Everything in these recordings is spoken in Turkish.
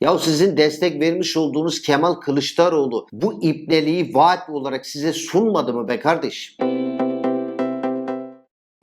Ya sizin destek vermiş olduğunuz Kemal Kılıçdaroğlu bu ipneliği vaat olarak size sunmadı mı be kardeşim?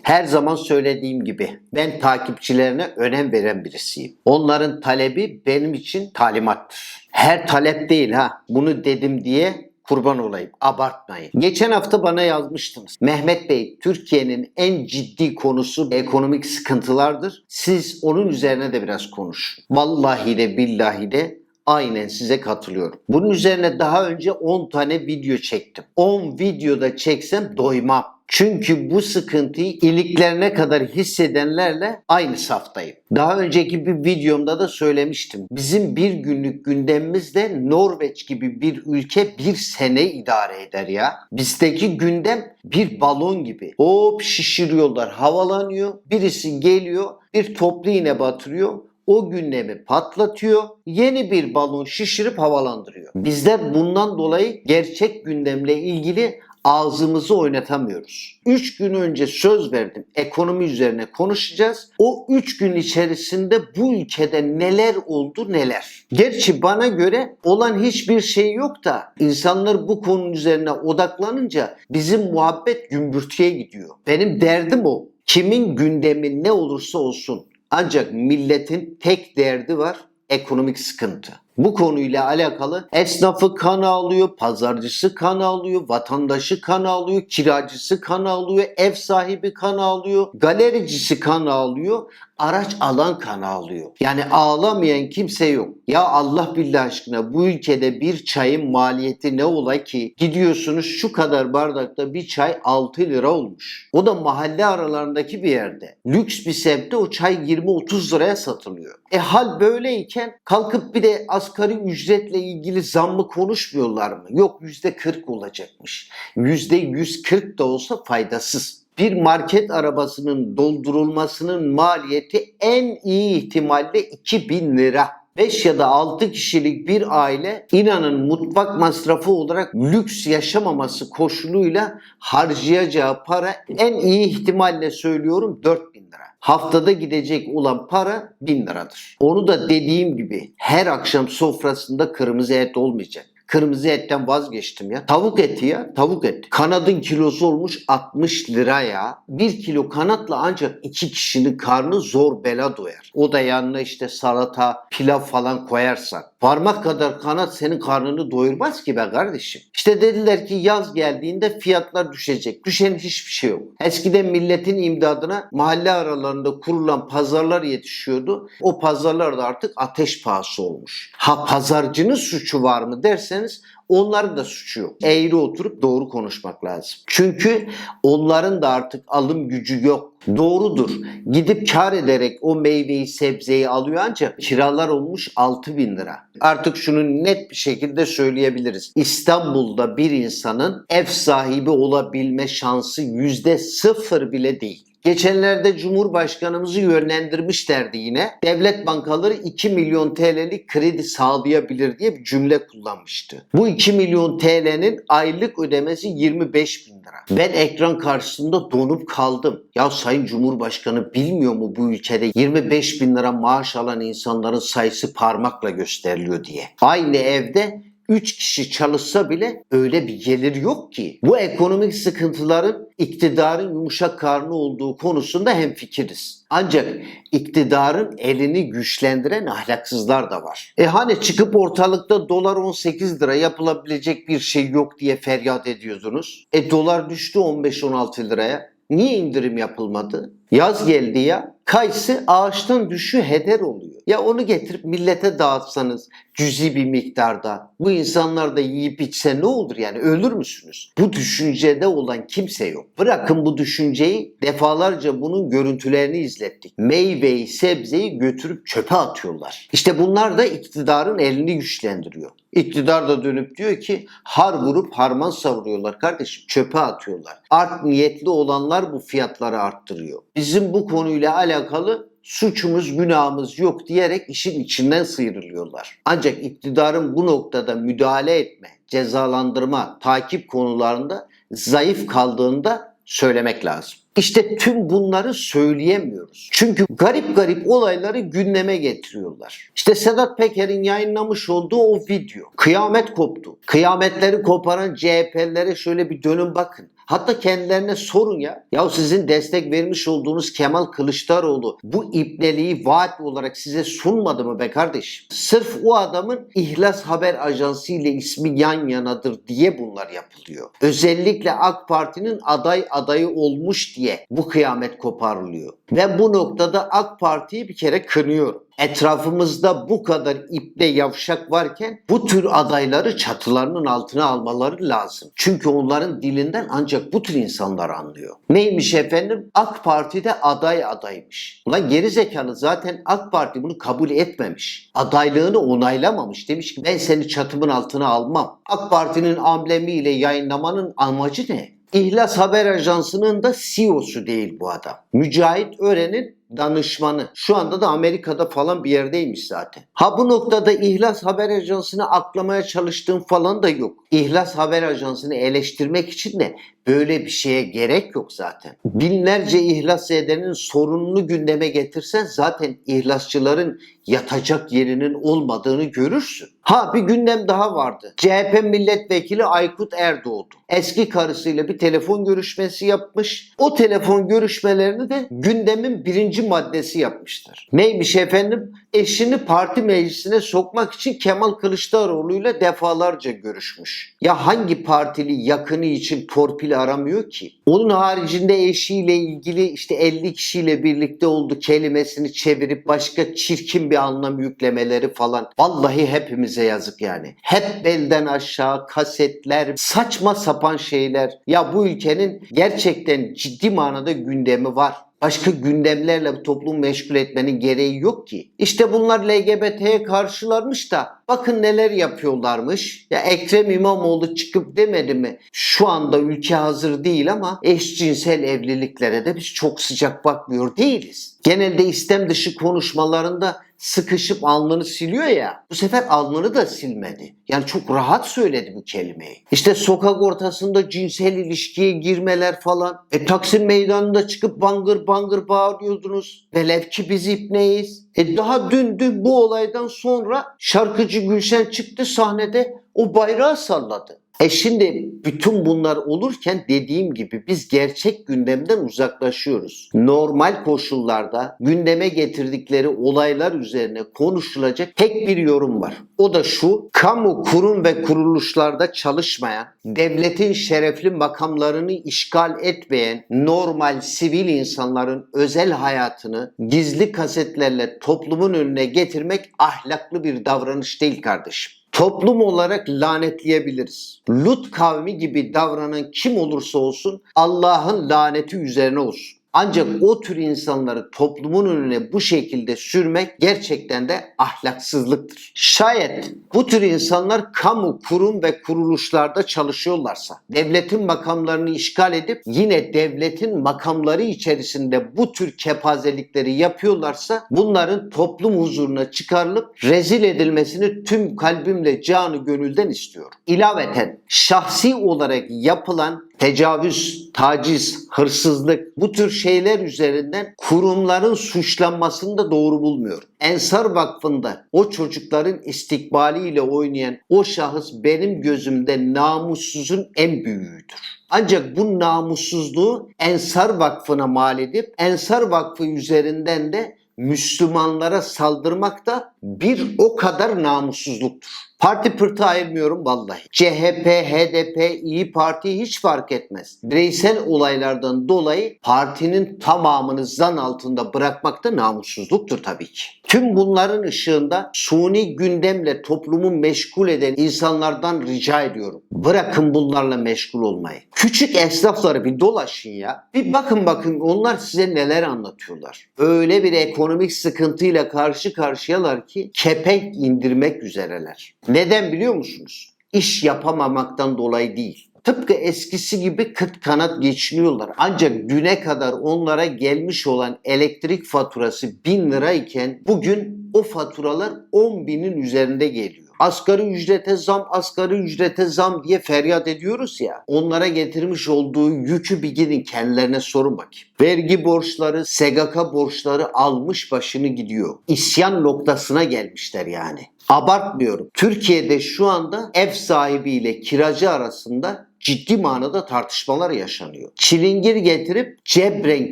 Her zaman söylediğim gibi ben takipçilerine önem veren birisiyim. Onların talebi benim için talimattır. Her talep değil ha. Bunu dedim diye kurban olayım. Abartmayın. Geçen hafta bana yazmıştınız. Mehmet Bey, Türkiye'nin en ciddi konusu ekonomik sıkıntılardır. Siz onun üzerine de biraz konuşun. Vallahi de billahi de Aynen size katılıyorum. Bunun üzerine daha önce 10 tane video çektim. 10 videoda çeksem doymam. Çünkü bu sıkıntıyı iliklerine kadar hissedenlerle aynı saftayım. Daha önceki bir videomda da söylemiştim. Bizim bir günlük gündemimizde Norveç gibi bir ülke bir sene idare eder ya. Bizdeki gündem bir balon gibi. Hop şişiriyorlar, havalanıyor. Birisi geliyor, bir toplu iğne batırıyor o gündemi patlatıyor, yeni bir balon şişirip havalandırıyor. Bizler bundan dolayı gerçek gündemle ilgili ağzımızı oynatamıyoruz. 3 gün önce söz verdim. Ekonomi üzerine konuşacağız. O 3 gün içerisinde bu ülkede neler oldu neler. Gerçi bana göre olan hiçbir şey yok da insanlar bu konunun üzerine odaklanınca bizim muhabbet gümbürtüye gidiyor. Benim derdim o. Kimin gündemi ne olursa olsun ancak milletin tek derdi var ekonomik sıkıntı. Bu konuyla alakalı esnafı kan alıyor, pazarcısı kan alıyor, vatandaşı kan alıyor, kiracısı kan alıyor, ev sahibi kan alıyor, galericisi kan alıyor, araç alan kan alıyor. Yani ağlamayan kimse yok. Ya Allah billah aşkına bu ülkede bir çayın maliyeti ne ola ki gidiyorsunuz şu kadar bardakta bir çay 6 lira olmuş. O da mahalle aralarındaki bir yerde. Lüks bir semtte o çay 20-30 liraya satılıyor. E hal böyleyken kalkıp bir de asgari ücretle ilgili zammı konuşmuyorlar mı? Yok %40 olacakmış. %140 da olsa faydasız bir market arabasının doldurulmasının maliyeti en iyi ihtimalle 2000 lira. 5 ya da 6 kişilik bir aile inanın mutfak masrafı olarak lüks yaşamaması koşuluyla harcayacağı para en iyi ihtimalle söylüyorum 4000 lira. Haftada gidecek olan para 1000 liradır. Onu da dediğim gibi her akşam sofrasında kırmızı et olmayacak. Kırmızı etten vazgeçtim ya. Tavuk eti ya. Tavuk eti. Kanadın kilosu olmuş 60 lira ya. Bir kilo kanatla ancak iki kişinin karnı zor bela doyar. O da yanına işte salata, pilav falan koyarsan. Parmak kadar kanat senin karnını doyurmaz ki be kardeşim. İşte dediler ki yaz geldiğinde fiyatlar düşecek. Düşen hiçbir şey yok. Eskiden milletin imdadına mahalle aralarında kurulan pazarlar yetişiyordu. O pazarlar da artık ateş pahası olmuş. Ha pazarcının suçu var mı derseniz onların da suçu yok. Eğri oturup doğru konuşmak lazım. Çünkü onların da artık alım gücü yok. Doğrudur. Gidip kar ederek o meyveyi sebzeyi alıyor ancak kiralar olmuş 6 bin lira. Artık şunu net bir şekilde söyleyebiliriz. İstanbul'da bir insanın ev sahibi olabilme şansı yüzde sıfır bile değil. Geçenlerde Cumhurbaşkanımızı yönlendirmişlerdi yine. Devlet bankaları 2 milyon TL'lik kredi sağlayabilir diye bir cümle kullanmıştı. Bu 2 milyon TL'nin aylık ödemesi 25 bin lira. Ben ekran karşısında donup kaldım. Ya Sayın Cumhurbaşkanı bilmiyor mu bu ülkede 25 bin lira maaş alan insanların sayısı parmakla gösteriliyor diye. Aynı evde 3 kişi çalışsa bile öyle bir gelir yok ki. Bu ekonomik sıkıntıların iktidarın yumuşak karnı olduğu konusunda hemfikiriz. Ancak iktidarın elini güçlendiren ahlaksızlar da var. E hani çıkıp ortalıkta dolar 18 lira yapılabilecek bir şey yok diye feryat ediyordunuz. E dolar düştü 15-16 liraya. Niye indirim yapılmadı? Yaz geldi ya. Kayısı ağaçtan düşü heder oluyor. Ya onu getirip millete dağıtsanız cüzi bir miktarda bu insanlar da yiyip içse ne olur yani ölür müsünüz? Bu düşüncede olan kimse yok. Bırakın bu düşünceyi defalarca bunun görüntülerini izlettik. Meyveyi, sebzeyi götürüp çöpe atıyorlar. İşte bunlar da iktidarın elini güçlendiriyor. İktidar da dönüp diyor ki har vurup harman savuruyorlar kardeşim çöpe atıyorlar. Art niyetli olanlar bu fiyatları arttırıyor. Bizim bu konuyla alakalı suçumuz günahımız yok diyerek işin içinden sıyrılıyorlar. Ancak iktidarın bu noktada müdahale etme, cezalandırma, takip konularında zayıf kaldığında söylemek lazım. İşte tüm bunları söyleyemiyoruz. Çünkü garip garip olayları gündeme getiriyorlar. İşte Sedat Peker'in yayınlamış olduğu o video. Kıyamet koptu. Kıyametleri koparan CHP'lilere şöyle bir dönün bakın. Hatta kendilerine sorun ya. Ya sizin destek vermiş olduğunuz Kemal Kılıçdaroğlu bu ipneliği vaat olarak size sunmadı mı be kardeşim? Sırf o adamın İhlas Haber Ajansı ile ismi yan yanadır diye bunlar yapılıyor. Özellikle AK Parti'nin aday adayı olmuş diye bu kıyamet koparılıyor. Ve bu noktada AK Parti'yi bir kere kınıyorum. Etrafımızda bu kadar iple yavşak varken bu tür adayları çatılarının altına almaları lazım. Çünkü onların dilinden ancak bu tür insanlar anlıyor. Neymiş efendim? AK Parti'de aday adaymış. Ulan geri zekalı zaten AK Parti bunu kabul etmemiş. Adaylığını onaylamamış. Demiş ki ben seni çatımın altına almam. AK Parti'nin amblemiyle yayınlamanın amacı ne? İhlas Haber Ajansı'nın da CEO'su değil bu adam. Mücahit Ören'in danışmanı. Şu anda da Amerika'da falan bir yerdeymiş zaten. Ha bu noktada İhlas Haber Ajansı'nı aklamaya çalıştığım falan da yok. İhlas Haber Ajansı'nı eleştirmek için de böyle bir şeye gerek yok zaten. Binlerce ihlas edenin sorununu gündeme getirsen zaten ihlasçıların yatacak yerinin olmadığını görürsün. Ha bir gündem daha vardı. CHP milletvekili Aykut Erdoğdu. Eski karısıyla bir telefon görüşmesi yapmış. O telefon görüşmelerini de gündemin birinci maddesi yapmışlar. Neymiş efendim? Eşini parti meclisine sokmak için Kemal Kılıçdaroğlu ile defalarca görüşmüş. Ya hangi partili yakını için torpil aramıyor ki? Onun haricinde eşiyle ilgili işte 50 kişiyle birlikte oldu kelimesini çevirip başka çirkin bir anlam yüklemeleri falan. Vallahi hepimize yazık yani. Hep belden aşağı kasetler, saçma sapan şeyler. Ya bu ülkenin gerçekten ciddi manada gündemi var. Başka gündemlerle bu toplumu meşgul etmenin gereği yok ki. İşte bunlar LGBT'ye karşılarmış da bakın neler yapıyorlarmış. Ya Ekrem İmamoğlu çıkıp demedi mi? Şu anda ülke hazır değil ama eşcinsel evliliklere de biz çok sıcak bakmıyor değiliz. Genelde istem dışı konuşmalarında sıkışıp alnını siliyor ya. Bu sefer alnını da silmedi. Yani çok rahat söyledi bu kelimeyi. İşte sokak ortasında cinsel ilişkiye girmeler falan. E Taksim meydanında çıkıp bangır bangır bağırıyordunuz. Velev ki biz ipneyiz. E daha dün dün bu olaydan sonra şarkıcı Gülşen çıktı sahnede o bayrağı salladı. E şimdi bütün bunlar olurken dediğim gibi biz gerçek gündemden uzaklaşıyoruz. Normal koşullarda gündeme getirdikleri olaylar üzerine konuşulacak tek bir yorum var. O da şu, kamu kurum ve kuruluşlarda çalışmayan, devletin şerefli makamlarını işgal etmeyen normal sivil insanların özel hayatını gizli kasetlerle toplumun önüne getirmek ahlaklı bir davranış değil kardeşim toplum olarak lanetleyebiliriz. Lut kavmi gibi davranan kim olursa olsun Allah'ın laneti üzerine olsun. Ancak o tür insanları toplumun önüne bu şekilde sürmek gerçekten de ahlaksızlıktır. Şayet bu tür insanlar kamu, kurum ve kuruluşlarda çalışıyorlarsa, devletin makamlarını işgal edip yine devletin makamları içerisinde bu tür kepazelikleri yapıyorlarsa bunların toplum huzuruna çıkarılıp rezil edilmesini tüm kalbimle canı gönülden istiyorum. İlaveten şahsi olarak yapılan tecavüz, taciz, hırsızlık bu tür şeyler üzerinden kurumların suçlanmasını da doğru bulmuyorum. Ensar Vakfı'nda o çocukların istikbaliyle oynayan o şahıs benim gözümde namussuzun en büyüğüdür. Ancak bu namussuzluğu Ensar Vakfı'na mal edip Ensar Vakfı üzerinden de Müslümanlara saldırmak da bir o kadar namussuzluktur. Parti pırtı ayırmıyorum vallahi. CHP, HDP, İyi Parti hiç fark etmez. Bireysel olaylardan dolayı partinin tamamını zan altında bırakmak da namussuzluktur tabii ki. Tüm bunların ışığında suni gündemle toplumu meşgul eden insanlardan rica ediyorum. Bırakın bunlarla meşgul olmayı. Küçük esnafları bir dolaşın ya. Bir bakın bakın onlar size neler anlatıyorlar. Öyle bir ekonomik sıkıntıyla karşı karşıyalar ki kepenk indirmek üzereler. Neden biliyor musunuz? İş yapamamaktan dolayı değil. Tıpkı eskisi gibi kıt kanat geçiniyorlar. Ancak düne kadar onlara gelmiş olan elektrik faturası 1000 lirayken bugün o faturalar 10 binin üzerinde geliyor. Asgari ücrete zam, asgari ücrete zam diye feryat ediyoruz ya. Onlara getirmiş olduğu yükü bir gidin kendilerine sorun bakayım. Vergi borçları, SGK borçları almış başını gidiyor. İsyan noktasına gelmişler yani. Abartmıyorum. Türkiye'de şu anda ev sahibiyle kiracı arasında ciddi manada tartışmalar yaşanıyor. Çilingir getirip cebren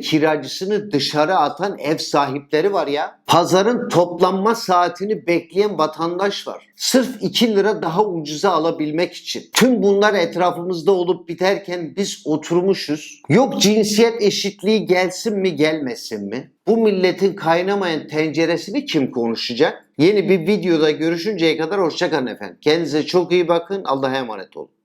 kiracısını dışarı atan ev sahipleri var ya. Pazarın toplanma saatini bekleyen vatandaş var. Sırf 2 lira daha ucuza alabilmek için. Tüm bunlar etrafımızda olup biterken biz oturmuşuz. Yok cinsiyet eşitliği gelsin mi gelmesin mi? Bu milletin kaynamayan tenceresini kim konuşacak? Yeni bir videoda görüşünceye kadar hoşçakalın efendim. Kendinize çok iyi bakın. Allah'a emanet olun.